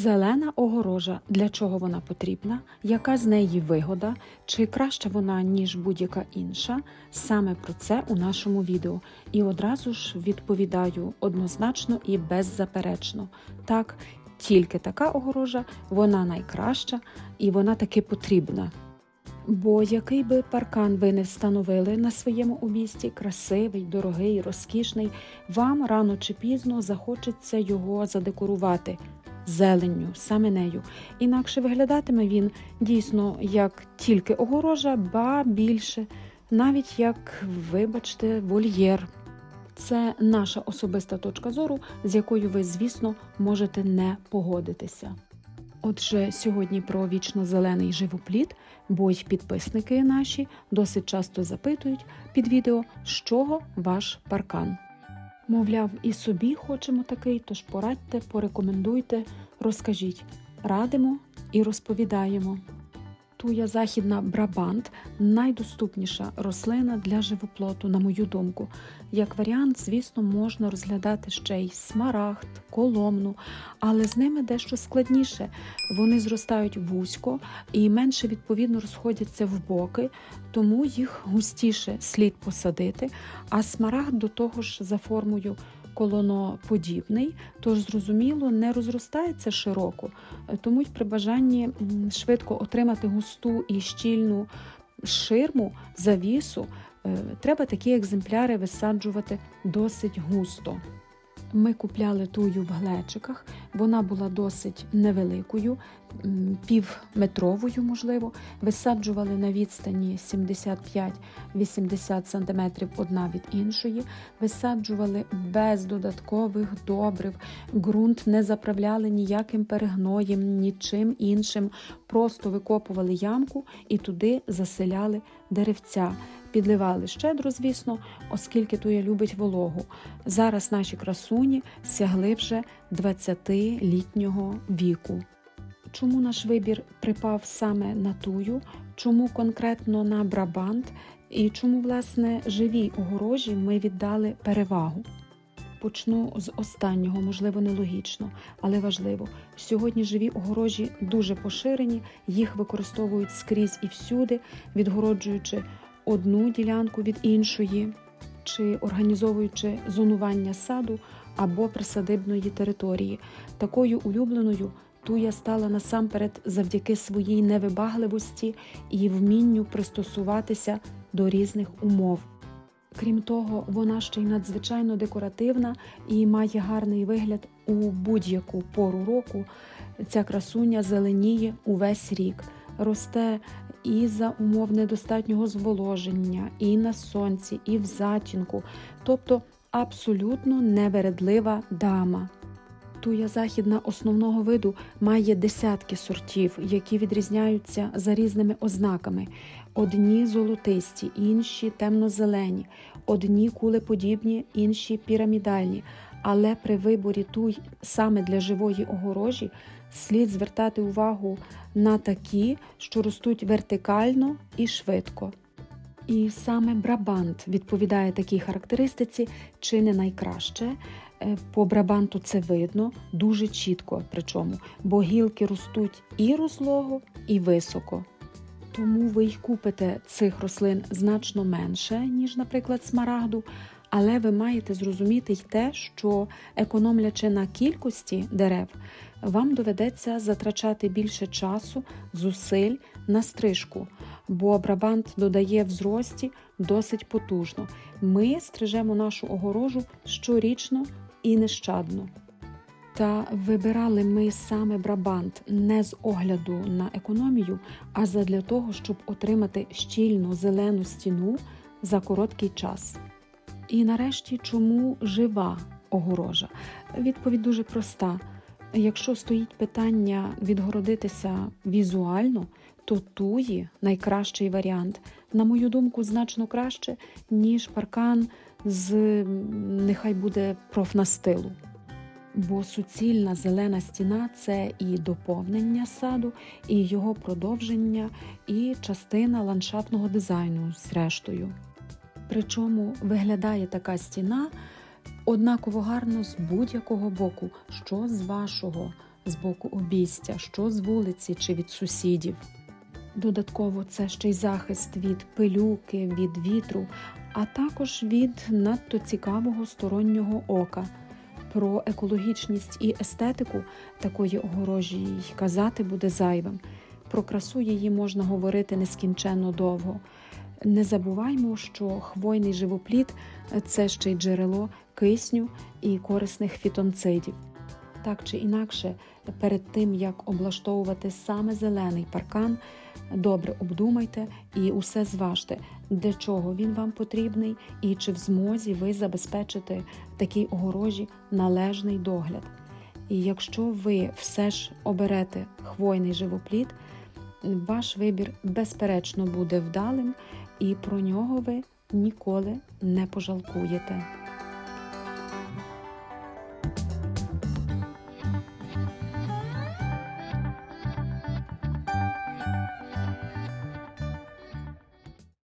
Зелена огорожа. Для чого вона потрібна? Яка з неї вигода? Чи краща вона, ніж будь-яка інша? Саме про це у нашому відео. І одразу ж відповідаю однозначно і беззаперечно. Так, тільки така огорожа, вона найкраща і вона таки потрібна. Бо який би паркан ви не встановили на своєму обійсті, красивий, дорогий, розкішний, вам рано чи пізно захочеться його задекорувати зеленню, саме нею. Інакше виглядатиме він дійсно як тільки огорожа, ба більше, навіть як, вибачте, вольєр. Це наша особиста точка зору, з якою ви, звісно, можете не погодитися. Отже, сьогодні про вічно зелений живоплід, бо й підписники наші досить часто запитують під відео, з чого ваш паркан. Мовляв, і собі хочемо такий, тож порадьте, порекомендуйте, розкажіть. Радимо і розповідаємо. Туя західна Брабант найдоступніша рослина для живоплоту, на мою думку. Як варіант, звісно, можна розглядати ще й смарагд, коломну, але з ними дещо складніше. Вони зростають вузько і менше відповідно розходяться в боки, тому їх густіше слід посадити. А смарагд до того ж за формою колоноподібний, тож зрозуміло не розростається широко, тому при бажанні швидко отримати густу і щільну ширму, завісу, е, треба такі екземпляри висаджувати досить густо. Ми купляли тую в глечиках, вона була досить невеликою, півметровою, можливо. Висаджували на відстані 75-80 см одна від іншої, висаджували без додаткових добрив, ґрунт не заправляли ніяким перегноєм, нічим іншим. Просто викопували ямку і туди заселяли деревця. Підливали щедро, звісно, оскільки туя любить вологу. Зараз наші красуні сягли вже 20-літнього віку. Чому наш вибір припав саме на тую, чому конкретно на Брабант і чому, власне, живій огорожі ми віддали перевагу? Почну з останнього, можливо, нелогічно, але важливо. Сьогодні живі огорожі дуже поширені, їх використовують скрізь і всюди, відгороджуючи одну ділянку від іншої, чи організовуючи зонування саду або присадибної території. Такою улюбленою туя стала насамперед завдяки своїй невибагливості і вмінню пристосуватися до різних умов. Крім того, вона ще й надзвичайно декоративна і має гарний вигляд у будь-яку пору року. Ця красуня зеленіє увесь рік, росте і за умов недостатнього зволоження, і на сонці, і в затінку, тобто абсолютно невередлива дама. Туя західна основного виду має десятки сортів, які відрізняються за різними ознаками. Одні золотисті, інші темно-зелені, одні кулеподібні, інші пірамідальні. Але при виборі туй саме для живої огорожі слід звертати увагу на такі, що ростуть вертикально і швидко. І саме Брабант відповідає такій характеристиці, чи не найкраще. Е, По Брабанту це видно дуже чітко, причому, бо гілки ростуть і розлого, і високо. Тому ви й купите цих рослин значно менше, ніж, наприклад, смарагду, але ви маєте зрозуміти й те, що економлячи на кількості дерев, вам доведеться затрачати більше часу, зусиль на стрижку, бо брабант додає в зрості досить потужно. Ми стрижемо нашу огорожу щорічно і нещадно. Та вибирали ми саме Брабант не з огляду на економію, а задля того, щоб отримати щільну зелену стіну за короткий час. І нарешті, чому жива огорожа? Відповідь дуже проста. Якщо стоїть питання відгородитися візуально, то туї найкращий варіант, на мою думку, значно краще, ніж паркан з нехай буде профнастилу. Бо суцільна зелена стіна це і доповнення саду, і його продовження, і частина ландшафтного дизайну, зрештою. Причому виглядає така стіна однаково гарно з будь-якого боку, що з вашого з боку обійстя, що з вулиці чи від сусідів. Додатково це ще й захист від пилюки, від вітру, а також від надто цікавого стороннього ока. Про екологічність і естетику такої огорожі й казати буде зайвим. Про красу її можна говорити нескінченно довго. Не забуваймо, що хвойний живоплід це ще й джерело кисню і корисних фітонцидів. Так чи інакше, перед тим як облаштовувати саме зелений паркан, добре обдумайте і усе зважте, для чого він вам потрібний і чи в змозі ви забезпечити такій огорожі належний догляд. І якщо ви все ж оберете хвойний живоплід, ваш вибір безперечно буде вдалим, і про нього ви ніколи не пожалкуєте.